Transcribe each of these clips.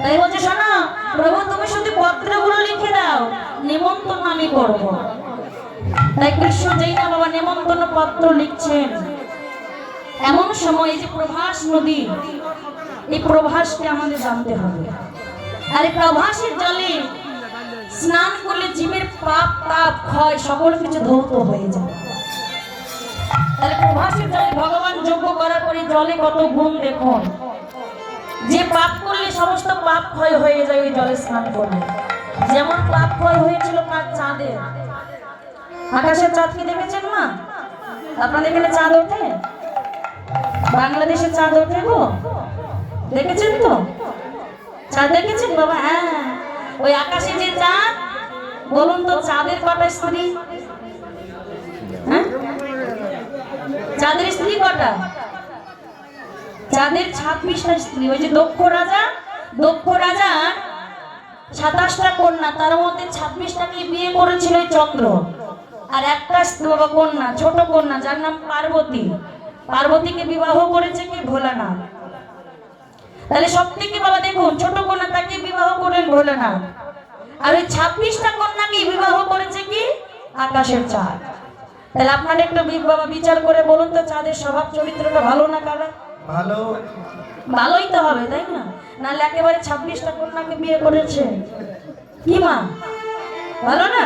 তাই বলছে, শোনো, প্রভু, তুমি শুধু পত্রগুলো লিখে দাও, নিমন্ত্রণ আমি করব। তাই কৃষ্ণ যেই না বাবা নিমন্ত্রণ পত্র লিখছেন, এমন সময় এই যে প্রভাস নদী, এই প্রভাসকে আমাদের জানতে হবে। আর এই প্রভাসের জলে স্নান করলে জীবের পাপ, তাপ, ক্ষয় সকল কিছু ধৌত হয়ে যায়। তাহলে প্রভাসের জলে ভগবান যোগ্য করার পরে জলে কত গুণ দেখুন। যে পাপ করলে সমস্ত পাপ ক্ষয় হয়ে যায়, ওই জলে স্নান করলে যেমন পাপ ক্ষয় হয়েছিল কার চাঁদের আকাশের চাঁদ কি দেখেছেন মা? আপনাদের এখানে চাঁদ ওঠে? বাংলাদেশের চাঁদ ওঠে গো। দেখেছেন তো? চাঁদ দেখেছেন বাবা? হ্যাঁ। ওই আকাশে যে চাঁদ, বলুন তো চাঁদের কটা স্ত্রী? হ্যাঁ? চাঁদের স্ত্রী কটা? যাদের ছাব্বিশটা স্ত্রী ওই যে দক্ষ রাজা। দক্ষ রাজা সাতাশটা কন্যা, তার মধ্যে ছাব্বিশটাকে বিয়ে করেছিল চন্দ্র। আর একটা কন্যা, ছোট কন্যা, যার নাম পার্বতী। পার্বতীকে বিবাহ করেছে কি? ভোলানাথ। তাহলে সব থেকে বাবা দেখুন, ছোট কন্যা তাকে বিবাহ করেন ভোলানাথ। আর ওই ছাব্বিশটা কন্যাকে বিবাহ করেছে কি? আকাশের চাঁদ। তাহলে আপনারা একটু বাবা বিচার করে বলুন তো, চাঁদের স্বভাব চরিত্রটা ভালো না খারাপ? ভালো? ভালোই তো হবে, তাই না? নাহলে একেবারে ছাব্বিশটা কন্যাকে বিয়ে করেছে। কি মা? ভালো না?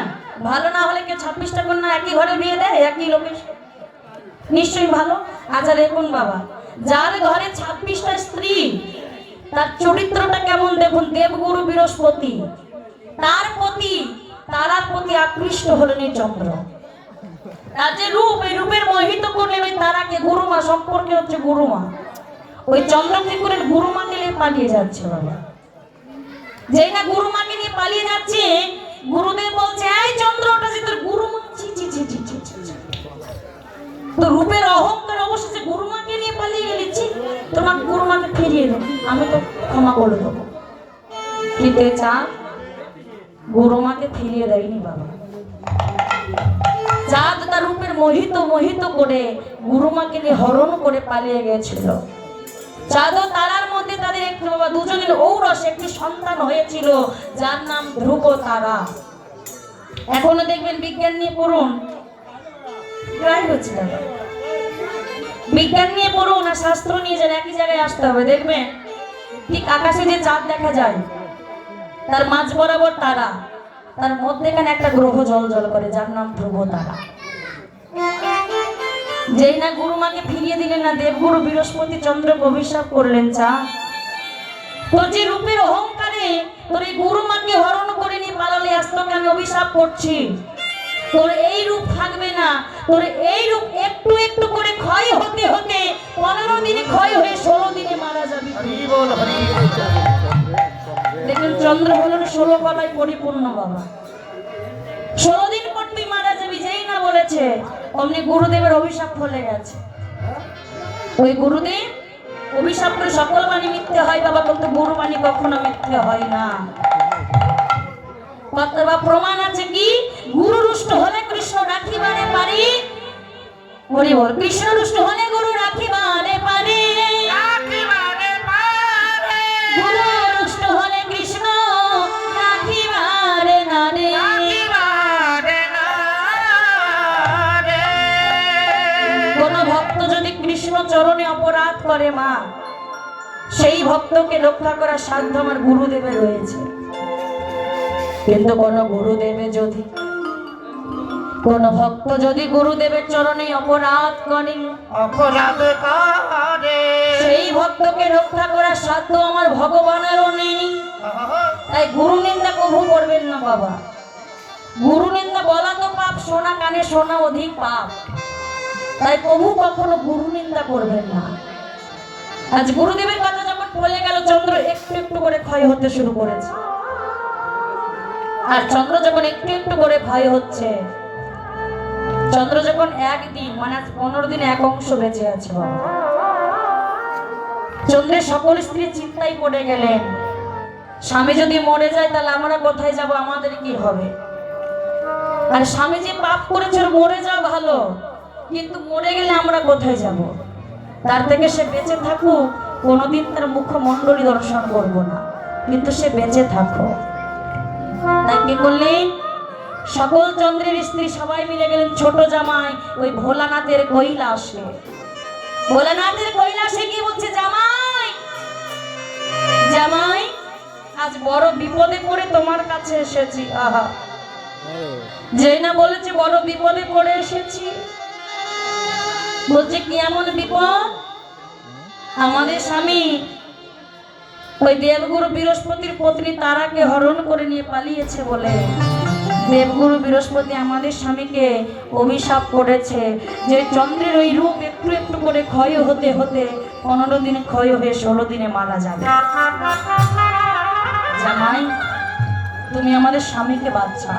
ভালো না হলে কেউ ছাব্বিশটা কন্যা একই ঘরে বিয়ে দেয়, একই লোকের নিশ্চয়ই ভালো। আচ্ছা দেখুন বাবা, যার ঘরে ছাব্বিশটা স্ত্রী, তার চরিত্রটা কেমন দেখুন? দেবগুরু বৃহস্পতি। তার প্রতি, তারার প্রতি আকৃষ্ট হলেন এই চন্দ্র। তার যে রূপ, এই রূপের মোহিত করলেন ওই তারাকে গুরুমা, সম্পর্কে হচ্ছে গুরুমা। ওই চন্দ্র কি করে গুরুমাকে নিয়ে পালিয়ে যাচ্ছে বাবা। যেই না গুরুমাকে নিয়ে পালিয়ে যাচ্ছে, গুরুদেব বলছে, এই চন্দ্র, ওটা যে তোর ছি। তো রূপের অহংকার অবশেষে গুরুমাকে নিয়ে পালিয়ে গেলি, ছি, তোমার গুরুমাকে ফিরিয়ে দে আমি তো ক্ষমা করে দেবো। কিন্তু চা গুরুমাকে ফিরিয়ে দেয়নি বাবা। চাঁদ তার রূপের মোহিত মোহিত করে গুরুমাকে নিয়ে হরণ করে পালিয়ে গেছিল। চাঁদ তারার মধ্যে তাদের একটি দুজনের ঔরস, একটি সন্তান হয়েছিল, যার নাম ধ্রুব তারা। এখনও দেখবেন বিজ্ঞান নিয়ে পড়ুন। প্রায় হচ্ছে বিজ্ঞান নিয়ে পড়ুন আর শাস্ত্র নিয়ে যান, একই জায়গায় আসতে হবে, দেখবেন? ঠিক আকাশে যে চাঁদ দেখা যায়, তার মাঝ বরাবর তারা। তার মধ্যেখানে একটা গ্রহ জল জল করে, যার নাম ধ্রুব তারা। যেই না গুরুমাকে ফিরিয়ে দিলেন না দেবগুরু বৃহস্পতি চন্দ্রকে অভিশাপ করলেন চা। তোর যে রূপের অহংকারে তোর এই গুরুমাকে হরণ করে নিয়ে পালালে আজ তোকে আমি অভিশাপ করছি। তোর এই রূপ থাকবে না তোর এই রূপ একটু একটু করে ক্ষয় হতে হতে পনেরো দিনে ক্ষয় হয়ে ষোলো দিনে মারা যাবি দেখবেন চন্দ্র হলেন ষোলো কলায় পরিপূর্ণ বাবা। ষোলো দিন পর তুই মারা যাবি যেই না বলেছে অমনি গুরুদেবের অভিশাপ ফলে গেছে। ওই গুরুদেব অভিশাপ করে সকল বাণী মিথ্যে হয় বাবা, কিন্তু গুরু বাণী কখনো মিথ্যে হয় না। বা প্রমাণ আছে কি? গুরু রুষ্ট হলে কৃষ্ণ রাখিবারে পারি। বলি বল কৃষ্ণ রুষ্ট হলে গুরু রাখিবারে পারে। ভক্ত যদি কৃষ্ণ চরণে অপরাধ করে মা সেই ভক্তকে রক্ষা করার সাধ্য আমার গুরুদেবের রয়েছে। কিন্তু কোন গুরুদেবে যদি কোন ভক্ত যদি গুরুদেবের চরণে অপরাধ করে অপরাধ করে। সেই ভক্তকে রক্ষা করার সাধ্য আমার ভগবানেরও নেই। তাই গুরু নিন্দা কভু করবেন না বাবা। গুরু নিন্দা বলা তো পাপ শোনা কানে শোনা অধিক পাপ। তাই প্রভু কখনো গুরু নিন্দা করবেন না। আজ গুরুদেবের কথা যখন বলে গেল, চন্দ্র একটু একটু করে ক্ষয় হতে শুরু করেছে। আর চন্দ্র যখন একটু একটু করে ক্ষয় হচ্ছে, চন্দ্র যখন একদিন মানে আজ পনেরো দিন এক অংশ বেঁচে আছে চন্দ্রের সকল স্ত্রী চিন্তায় পড়ে গেলেন, স্বামী যদি মরে যায়, তাহলে আমরা কোথায় যাব? আমাদের কি হবে? আর স্বামী যে পাপ করেছে মরে যাওয়া ভালো। কিন্তু মরে গেলে আমরা কোথায় যাব? তার থেকে সে বেঁচে থাকুক কোনোদিন তার মুখমণ্ডলী দর্শন করব না। কিন্তু সে বেঁচে থাকো তাই কি করলেন সকল চন্দ্রের স্ত্রী সবাই মিলে গেলেন ছোট জামাই ওই ভোলানাথের কৈলাসে। ভোলানাথের কৈলাসে গিয়ে বলছে জামাই জামাই আজ বড় বিপদে পড়ে তোমার কাছে এসেছি। আহা। যেই না বলেছে বড় বিপদে পড়ে এসেছি। বলছে, কি এমন বিপদ? আমাদের স্বামী ওই দেবগুরু বৃহস্পতির পত্নী তারাকে হরণ করে নিয়ে পালিয়েছে বলে। দেবগুরু বৃহস্পতি আমাদের স্বামীকে অভিশাপ করেছে যে চন্দ্রের ওই রূপ একটু একটু করে ক্ষয় হতে হতে পনেরো দিনে ক্ষয় হয়ে ষোলো দিনে মারা যাবে। জামাই, তুমি আমাদের স্বামীকে বাচ্চা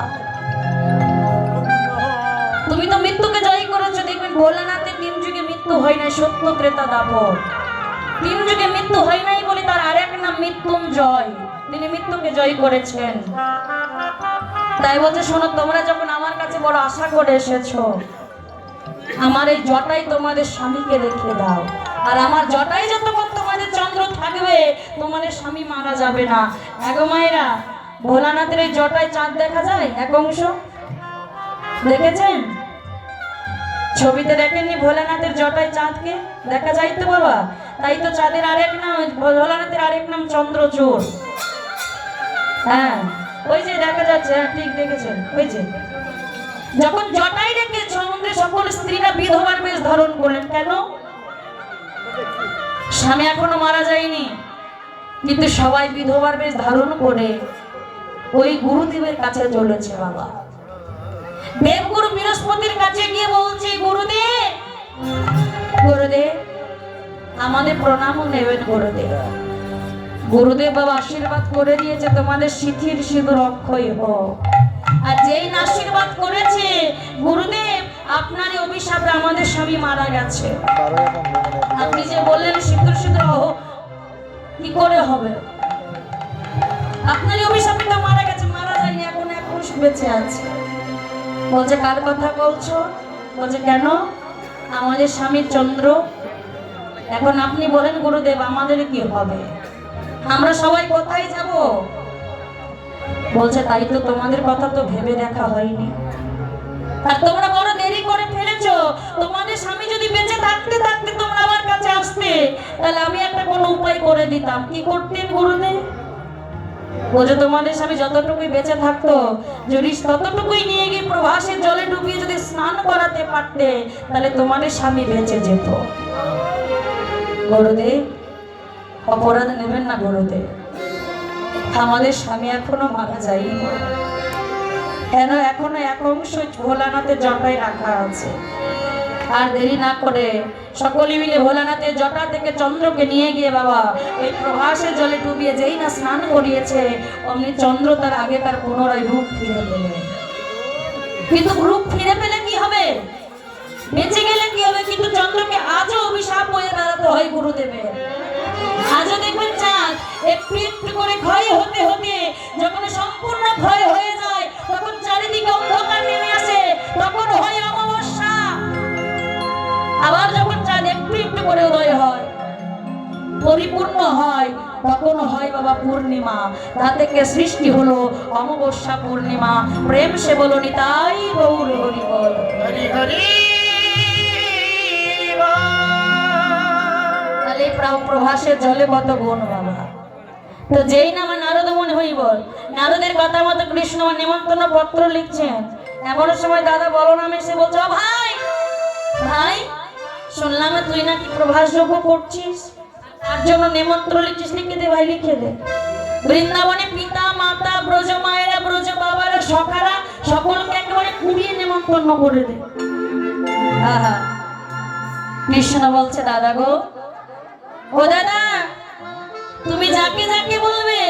তুমি তো মৃত্যুকে জয় করেছ দেখবেন তিন যুগে মৃত্যু হয় নাই, সত্য ত্রেতা দাপর তিন যুগে মৃত্যু হয় নাই বলে তার আরেক নাম মৃত্যুঞ্জয় তিনি মৃত্যুকে জয় করেছেন। তাই বলছে, শোনো, তোমরা যখন আমার কাছে বড় আশা করে এসেছ, আমার এই জটাই তোমাদের স্বামীকে রেখে দাও। আর আমার জটাই যতক্ষণ তোমাদের চন্দ্র থাকবে, তোমাদের স্বামী মারা যাবে না। এগো মায়েরা, ভোলানাথের এই জটায় চাঁদ দেখা যায় এক অংশ? দেখেছেন? ছবিতে দেখেননি ভোলানাথের জটায় চাঁদকে? দেখা যায় তো বাবা। তাই তো চাঁদের আরেক নাম, ভোলানাথের আরেক নাম চন্দ্রচূড় হ্যাঁ ওই যে দেখা যাচ্ছে হ্যাঁ ঠিক দেখেছেন, ওই যে। যখন জটাই রেখে সমুদ্রে সকল স্ত্রীরা বিধবার বেশ ধারণ করলেন, কেন? স্বামী এখনও মারা যায়নি, কিন্তু সবাই বিধবার বেশ ধারণ করে ওই গুরুদেবের কাছে চলেছে বাবা। দেবগুরু বৃহস্পতির কাছে গিয়ে বলছে, গুরুদেব গুরুদেব, আমাদের প্রণামও নেবেন গুরুদেব। গুরুদেব বাবা আশীর্বাদ করে দিয়েছে, তোমাদের সিথির সিঁদুর অক্ষয় হোক। আর যেই আশীর্বাদ করেছে, গুরুদেব আপনার অভিশাপে আমাদের স্বামী মারা গেছে। আপনি যে বললেন সিঁদুর সিঁদুর কি করে হবে? আপনার অভিশাপে তো মারা গেছে, মারা যায়নি, এখন এখন বেঁচে আছে। বলছে কার কথা বলছো? বলছে কেন? আমাদের স্বামী চন্দ্র। এখন আপনি বলেন, গুরুদেব, আমাদের কি হবে? আমরা সবাই কোথায় যাব? বলছে, তাই তো তোমাদের কথা তো ভেবে দেখা হয়নি। আর তোমরা বড় দেরি করে ফেলেছো। তোমাদের স্বামী যদি বেঁচে থাকতে থাকতে তোমরা আমার কাছে আসতে, তাহলে আমি একটা কোনো উপায় করে দিতাম। কি করতেন গুরুদেব? বলছে, তোমাদের স্বামী যতটুকুই বেঁচে থাকতো, যদি ততটুকুই নিয়ে গিয়ে প্রভাসের জলে ডুবিয়ে যদি স্নান করাতে পারতে, তাহলে তোমাদের স্বামী বেঁচে যেত। গুরুদেব, অপরাধ নেবেন না গুরুদেব। আমাদের স্বামী এখনও মারা যায়নি। কেন এখনও এক অংশ ভোলানাথের জটায় রাখা আছে। আর দেরি না করে। সকলে মিলে ভোলানাথের জটা থেকে চন্দ্রকে নিয়ে গিয়ে বাবা, ওই প্রভাসের জলে ডুবিয়ে যেই না স্নান করিয়েছে, অমনি চন্দ্র তার আগে তার পুনরায় রূপ ফিরে পেলেন কিন্তু রূপ ফিরে পেলে কি হবে? বেঁচে গেলে কি হবে? কিন্তু চন্দ্রকে আজও অভিশাপ হয়ে দাঁড়াতে হয় গুরুদেবের। আজও দেখবেন চাঁদ একটু একটু করে ক্ষয় হতে হতে যখন সম্পূর্ণ ক্ষয় হয়ে যায়, তখন চারিদিকে অন্ধকার নেমে বাবা পূর্ণিমা তা থেকে সৃষ্টি হলো অমাবস্যা পূর্ণিমা। প্রেম সে বলো নিতাই গৌর হরি বল। হরি হরি তাহলে প্রভাসের জলে কত গুণ বাবা। তো যেই না আমার নারদ মনে হই বল নারদের কথা মতো কৃষ্ণ নিমন্ত্রণ পত্র লিখছেন। এমন সময় দাদা বলরাম এসে বলছে ভাই ভাই শুনলাম তুই নাকি প্রভাস যোগ্য করছিস? তার জন্য নিমন্ত্রণ লিখছিস লিখে দে ভাই, লিখে দে। বৃন্দাবনে পিতা, মাতা, ব্রজ মায়েরা, ব্রজ বাবারা, সখারা সকলকে একেবারে কুড়িয়ে নিমন্ত্রণ করে দে। কৃষ্ণ বলছে, দাদা গো, ও দাদা, তুমি যাকে যাকে বলবে,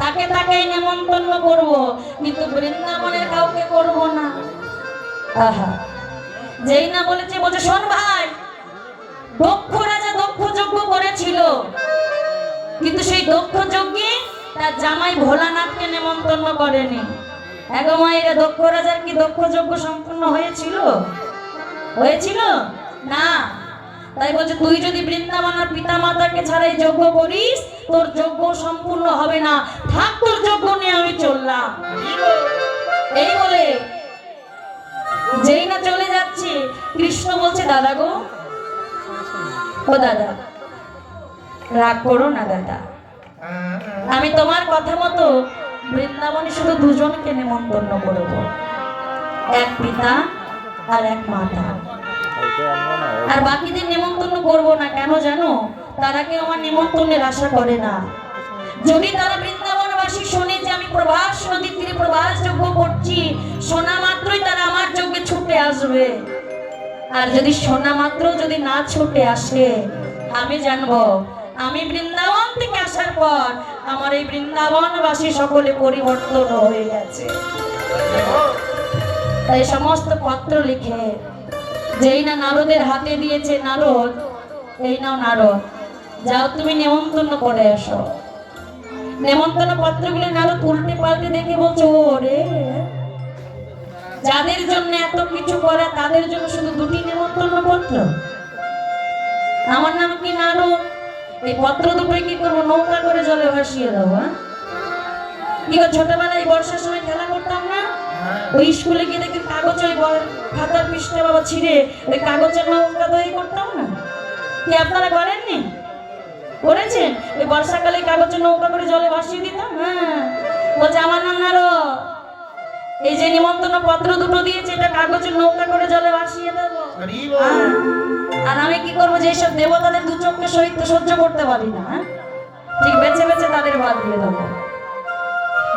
তাকে তাকে নেমন্তন্ন করব, কিন্তু বৃন্দাবনের কাউকে করব না। আহা। যেই না বলেছে, বলছে, শোন ভাই রাজা দক্ষ যজ্ঞ করেছিল। কিন্তু সেই দক্ষ যজ্ঞে তার জামাই ভোলানাথকে নেমন্তন্ন করেনি। এগো মায়েরা দক্ষ রাজার কি দক্ষ যজ্ঞ সম্পূর্ণ হয়েছিল? হয়েছিল? না। তাই বলছে, তুই যদি বৃন্দাবন আর পিতা মাতাকে ছাড়াই যজ্ঞ করিস, তোর যজ্ঞ সম্পূর্ণ হবে না। থাক, তোর যজ্ঞ নিয়ে আমি চললাম। এই বলে, যেই না চলে যাচ্ছে, কৃষ্ণ বলছে, দাদা গো ও দাদা, রাগ করো না দাদা। আমি তোমার কথা মতো বৃন্দাবনে শুধু দুজনকে নেমন্তন্ন করব। এক পিতা আর এক মাতা। আর বাকিদের নেমন্তন্ন করব না, কেন জানো? তারা কেউ আমার নেমন্তন্নের আশা করে না। যদি তারা বৃন্দাবনবাসী শোনে যে আমি প্রভাস নদীর তীরে প্রভাস যজ্ঞ করছি, শোনা মাত্রই তারা আমার যজ্ঞে ছুটে আসবে। আর যদি শোনা মাত্র যদি না ছুটে আসে, আমি জানব, আমি বৃন্দাবন থেকে আসার পর আমার এই বৃন্দাবনবাসী সকলে পরিবর্তন হয়ে গেছে। তাই সমস্ত পত্র লিখে, যেই না নারদের হাতে দিয়েছে নারদ, এই নাও নারদ, যাও তুমি নেমন্তন্ন করে আসো। নেমন্তন্ন পত্রগুলি নারদ উল্টে পাল্টে দেখে বলছো, ওরে যাদের জন্য এত কিছু করে, তাদের জন্য শুধু দুটি নেমন্তন্ন পত্র। আমার নাম কি নারদ এই পত্র দুটোই কি করব? নৌকা করে জলে ভাসিয়ে দেবো হ্যাঁ? কি ছোটবেলায় বর্ষার সময় খেলা করতাম না? ওই স্কুলে গিয়ে দেখি কাগজ ওই খাতার পৃষ্ঠে বাবা ছিঁড়ে ওই কাগজের নৌকা তৈরি করতাম না? কি আপনারা করেননি? করেছেন? ওই বর্ষাকালে কাগজের নৌকা করে জলে ভাসিয়ে দিতাম হ্যাঁ? বলছে, আমার নাম নারো এই যে নিমন্ত্রণ পত্র দুটো দিয়েছে এটা কাগজের নৌকা করে জলে ভাসিয়ে দেবো। আর আমি কি করব যে সব দেবতাদের দু চোখকে সহিত সহ্য করতে পারি না হ্যাঁ? ঠিক বেছে বেছে তাদের বাদ দিয়ে দেবো।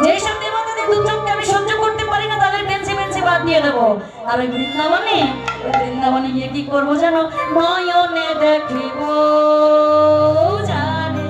যেসব দেবতাদের দু চোখকে আমি সহ্য করতে পারি না তাদের বেছে বেছে বাদ দিয়ে দেবো। আর ওই বৃন্দাবনে বৃন্দাবনে গিয়ে কি করব জানো? নয়নে দেখিব জানে